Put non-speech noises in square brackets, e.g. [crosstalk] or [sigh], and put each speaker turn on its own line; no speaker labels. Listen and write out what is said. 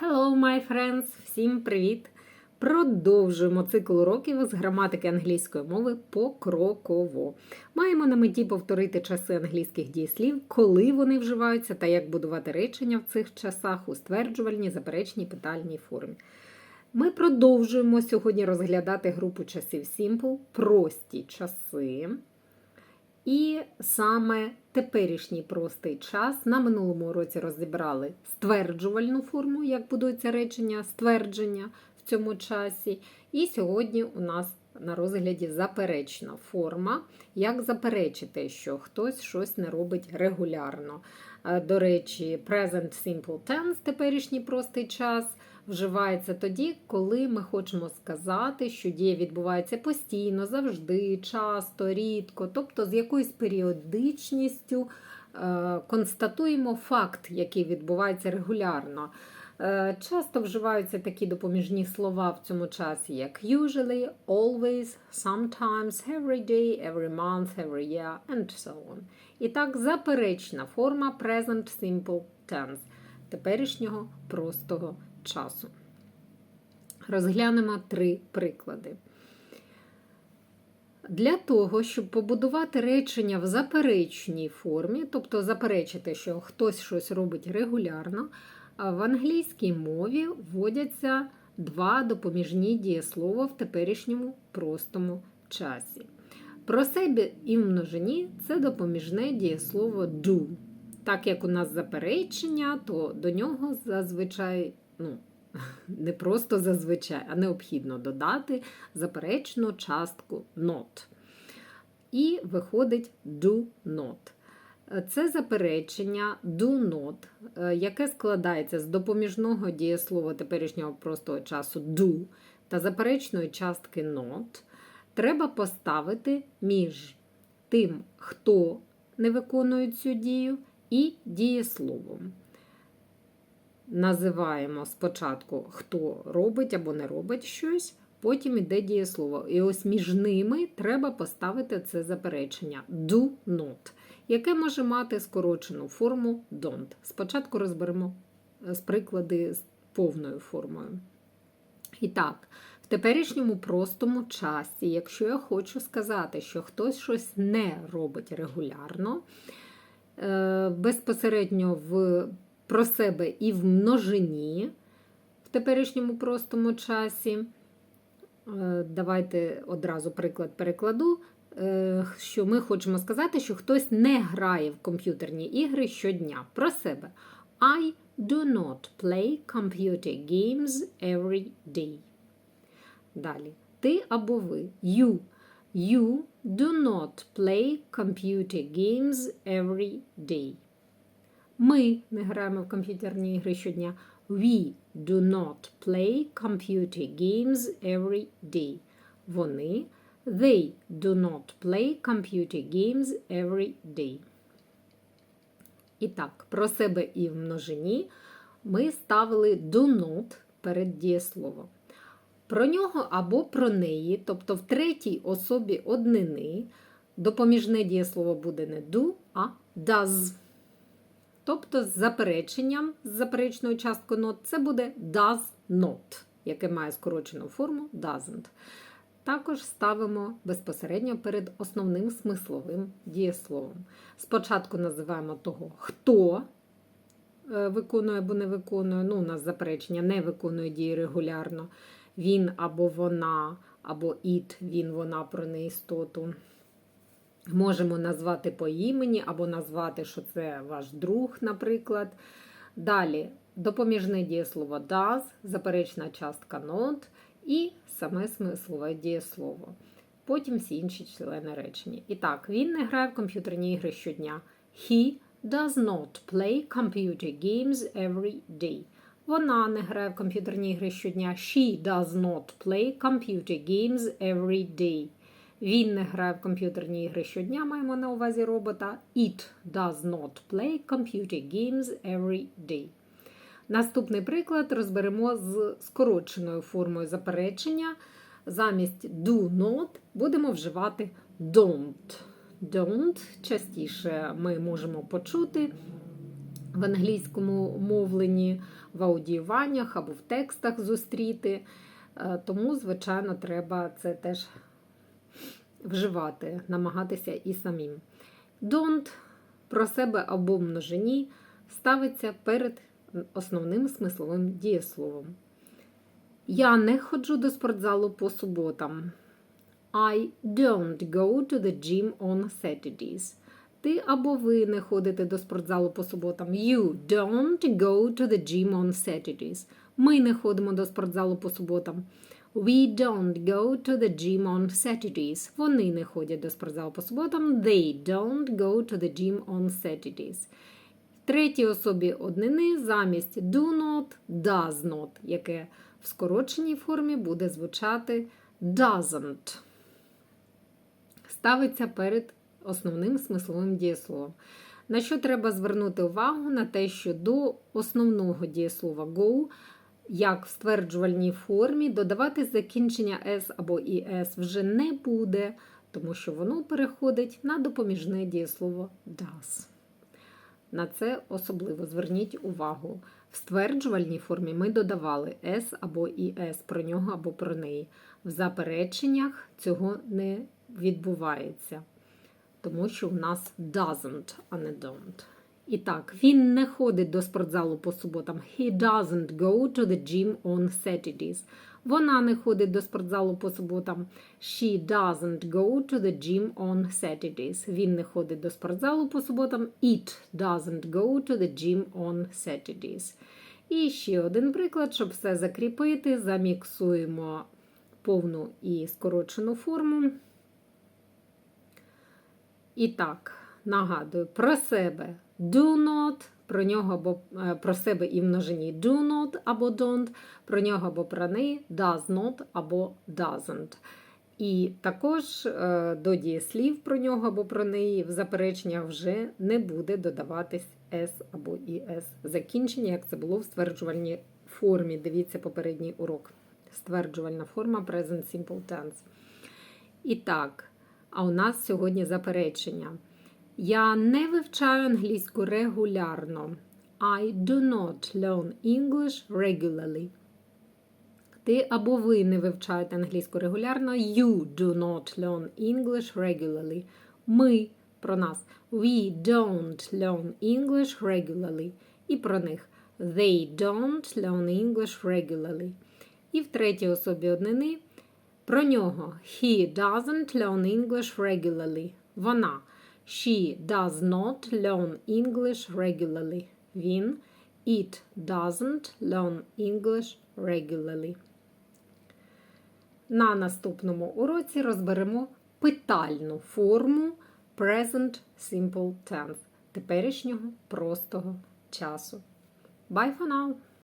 Hello, my friends! Всім привіт! Продовжуємо цикл уроків з граматики англійської мови покроково. Маємо на меті повторити часи англійських дієслів, коли вони вживаються та як будувати речення в цих часах у стверджувальній, заперечній, питальній формі. Ми продовжуємо сьогодні розглядати групу часів Simple, прості часи. І саме теперішній простий час на минулому уроці розібрали стверджувальну форму, як будується речення, ствердження в цьому часі. І сьогодні у нас на розгляді заперечна форма, як заперечити, що хтось щось не робить регулярно. Е, До речі, present simple tense, теперішній простий час. Вживається тоді, коли ми хочемо сказати, що дія відбувається постійно, завжди, часто, рідко, тобто з якоюсь періодичністю е, констатуємо факт, який відбувається регулярно. Е, Часто вживаються такі допоміжні слова в цьому часі, як usually, always, sometimes, every day, every month, every year, and so on. І так, заперечна форма present simple tense теперішнього простого часу. Розглянемо три приклади. Для того, щоб побудувати речення в заперечній формі, тобто заперечити, що хтось щось робить регулярно, в англійській мові вводяться два допоміжні дієслова в теперішньому простому часі. Про себе і в множині це допоміжне дієслово do. Так як у нас заперечення, то до нього зазвичай, ну, [laughs] не просто зазвичай, а необхідно додати заперечну частку not. І виходить do not. Це заперечення do not, яке складається з допоміжного дієслова теперішнього простого часу do та заперечної частки not, треба поставити між тим, хто не виконує цю дію, і дієсловом. Називаємо спочатку, хто робить або не робить щось, потім іде дієслово. І ось між ними треба поставити це заперечення do not, яке може мати скорочену форму don't. Спочатку розберемо з приклади з повною формою. І так, в теперішньому простому часі, якщо я хочу сказати, що хтось щось не робить регулярно, безпосередньо в, про себе і в множині в теперішньому простому часі. Давайте одразу приклад перекладу. Що ми хочемо сказати, що хтось не грає в комп'ютерні ігри щодня. Про себе. I do not play computer games every day. Далі. Ти або ви. You. You do not play computer games every day. Ми не граємо в комп'ютерні ігри щодня. We do not play computer games every day. Вони. They do not play computer games every day. І так, про себе і в множині ми ставили do not перед дієсловом. Про нього або про неї, тобто в третій особі однини, допоміжне дієслово буде не do, а does. Тобто з запереченням, з заперечною часткою not, це буде does not, яке має скорочену форму doesn't. Також ставимо безпосередньо перед основним смисловим дієсловом. Спочатку називаємо того, хто виконує або не виконує, ну, у нас заперечення не виконує дії регулярно він або вона, або it, він, вона про неістоту. Можемо назвати по імені, або назвати, що це ваш друг, наприклад. Далі допоміжне дієслово does, заперечна частка not і саме смислове дієслово. Потім всі інші члени речення. І так, він не грає в комп'ютерні ігри щодня. He does not play computer games every day. Вона не грає в комп'ютерні ігри щодня. She does not play computer games every day. Він не грає в комп'ютерні ігри щодня, маємо на увазі робота. It does not play computer games every day. Наступний приклад розберемо з скороченою формою заперечення. Замість do not будемо вживати don't. Don't частіше ми можемо почути в англійському мовленні, в аудіюваннях або в текстах зустріти. Е, Тому, звичайно, треба це теж вживати, намагатися і самим. Don't про себе або множині ставиться перед основним смисловим дієсловом. Я не ходжу до спортзалу по суботам. I don't go to the gym on Saturdays. Ти або ви не ходите до спортзалу по суботам. You don't go to the gym on Saturdays. Ми не ходимо до спортзалу по суботам. We don't go to the gym on Saturdays. Вони не ходять до спортзалу по суботам. They don't go to the gym on Saturdays. Третій особі однини замість do not, does not, яке в скороченій формі буде звучати doesn't. Ставиться перед основним смисловим дієсловом. На що треба звернути увагу? На те, що до основного дієслова go, як в стверджувальній формі, додавати закінчення s або es вже не буде, тому що воно переходить на допоміжне дієслово does. На це особливо зверніть увагу. В стверджувальній формі ми додавали s або es про нього або про неї. В запереченнях цього не відбувається, тому що в нас doesn't, а не don't. І так, він не ходить до спортзалу по суботам. He doesn't go to the gym on Saturdays. Вона не ходить до спортзалу по суботам. She doesn't go to the gym on Saturdays. Він не ходить до спортзалу по суботам. It doesn't go to the gym on Saturdays. І ще один приклад, щоб все закріпити, заміксуємо повну і скорочену форму. І так, нагадую про себе do not, про нього або е, про себе і множині do not або don't, про нього або про неї does not або doesn't. І також е, до дієслів про нього або про неї в запереченнях вже не буде додаватись S або ES. Закінчення, як це було в стверджувальній формі. Дивіться попередній урок. Стверджувальна форма Present Simple Tense. І так, а у нас сьогодні заперечення. Я не вивчаю англійську регулярно. I do not learn English regularly. Ти або ви не вивчаєте англійську регулярно. You do not learn English regularly. Ми про нас. We don't learn English regularly. І про них. They don't learn English regularly. І в третій особі однини про нього. He doesn't learn English regularly. Вона. She does not learn English regularly. Він. It doesn't learn English regularly. На наступному уроці розберемо питальну форму Present Simple Tense теперішнього простого часу. Bye for now!